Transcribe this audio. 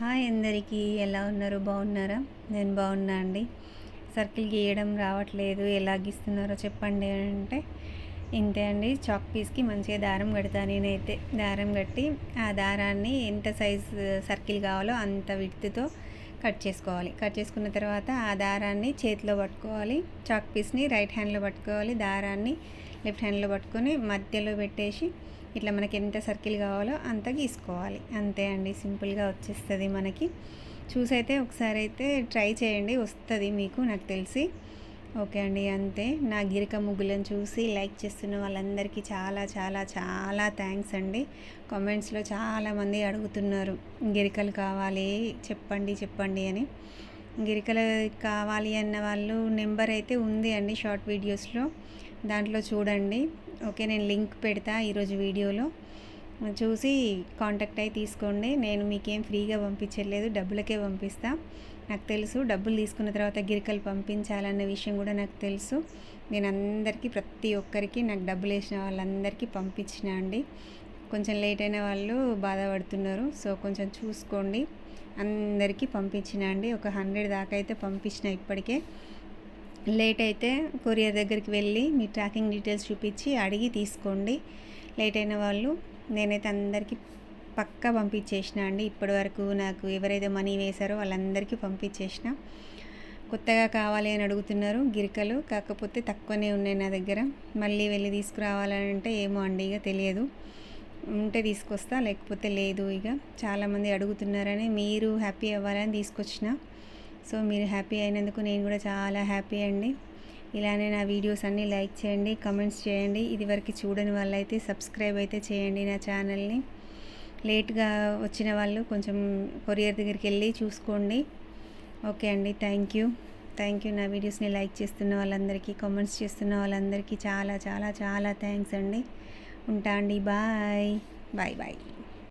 Hi అందరికీ ఎలా ఉన్నారు? బాగున్నారా? నేను బాగున్నా అండి. సర్కిల్ గీయడం రావట్లేదు. ఎలా గీస్తున్నారో చెప్పండి అంటే ఇంతే అండి. చాక్ పీస్కి మంచిగా దారం కడతా. నేనైతే దారం కట్టి ఆ దారాన్ని ఎంత సైజ్ సర్కిల్ కావాలో అంత విడ్త్తో కట్ చేసుకోవాలి. కట్ చేసుకున్న తర్వాత ఆ దారాన్ని చేతిలో పట్టుకోవాలి. చాక్ పీస్ని రైట్ హ్యాండ్లో పట్టుకోవాలి. దారాన్ని లెఫ్ట్ హ్యాండ్లో పట్టుకొని మధ్యలో పెట్టేసి ఇట్లా మనకి ఎంత సర్కిల్ కావాలో అంత గీసుకోవాలి. అంతే అండి. సింపుల్గా వచ్చేస్తుంది మనకి. చూసైతే ఒకసారి అయితే ట్రై చేయండి. వస్తుంది మీకు నాకు తెలిసి. ఓకే అండి. అంతే. నా గిరిక ముగ్గులను చూసి లైక్ చేస్తున్న వాళ్ళందరికీ చాలా చాలా చాలా థ్యాంక్స్ అండి. కామెంట్స్లో చాలామంది అడుగుతున్నారు గిరికలు కావాలి చెప్పండి చెప్పండి అని. గిరికలు కావాలి అన్న వాళ్ళు నెంబర్ అయితే ఉంది అండి షార్ట్ వీడియోస్లో. దాంట్లో చూడండి. ఓకే నేను లింక్ పెడతా ఈరోజు వీడియోలో. చూసి కాంటాక్ట్ అయి తీసుకోండి. నేను మీకేం ఫ్రీగా పంపించలేదు డబ్బులకే పంపిస్తా. నాకు తెలుసు డబ్బులు తీసుకున్న తర్వాత గిరికలు పంపించాలన్న విషయం కూడా నాకు తెలుసు. నేను అందరికీ ప్రతి ఒక్కరికి నాకు డబ్బులు వేసిన వాళ్ళందరికీ పంపించిన అండి. కొంచెం లేట్ అయిన వాళ్ళు బాధపడుతున్నారు. సో కొంచెం చూసుకోండి. అందరికీ పంపించిన అండి. ఒక హండ్రెడ్ దాకా అయితే పంపించిన ఇప్పటికే. లేట్ అయితే కొరియర్ దగ్గరికి వెళ్ళి మీ ట్రాకింగ్ డీటెయిల్స్ చూపించి అడిగి తీసుకోండి. లేట్ అయిన వాళ్ళు నేనైతే అందరికీ పక్కా పంపించేసిన అండి. ఇప్పటి వరకు నాకు ఎవరైతే మనీ వేశారో వాళ్ళందరికీ పంపించేసిన. కొత్తగా కావాలి అని అడుగుతున్నారు గిరికలు. కాకపోతే తక్కువనే ఉన్నాయి నా దగ్గర. మళ్ళీ వెళ్ళి తీసుకురావాలని అంటే ఏమో అండి ఇక తెలియదు. ఉంటే తీసుకొస్తా లేకపోతే లేదు ఇక. చాలామంది అడుగుతున్నారని మీరు హ్యాపీ అవ్వాలని తీసుకొచ్చిన. సో మీరు హ్యాపీ అయినందుకు నేను కూడా చాలా హ్యాపీ అండి. ఇలానే నా వీడియోస్ అన్నీ లైక్ చేయండి కమెంట్స్ చేయండి. ఇదివరకు చూడని వాళ్ళైతే సబ్స్క్రైబ్ అయితే చేయండి నా ఛానల్ని. లేట్గా వచ్చిన వాళ్ళు కొంచెం కొరియర్ దగ్గరికి వెళ్ళి చూసుకోండి. ఓకే అండి థ్యాంక్ యూ. థ్యాంక్ యూ నా వీడియోస్ని లైక్ చేస్తున్న వాళ్ళందరికీ కామెంట్స్ చేస్తున్న వాళ్ళందరికీ చాలా చాలా చాలా థ్యాంక్స్ అండి. ఉంటా అండి బాయ్. Bye bye.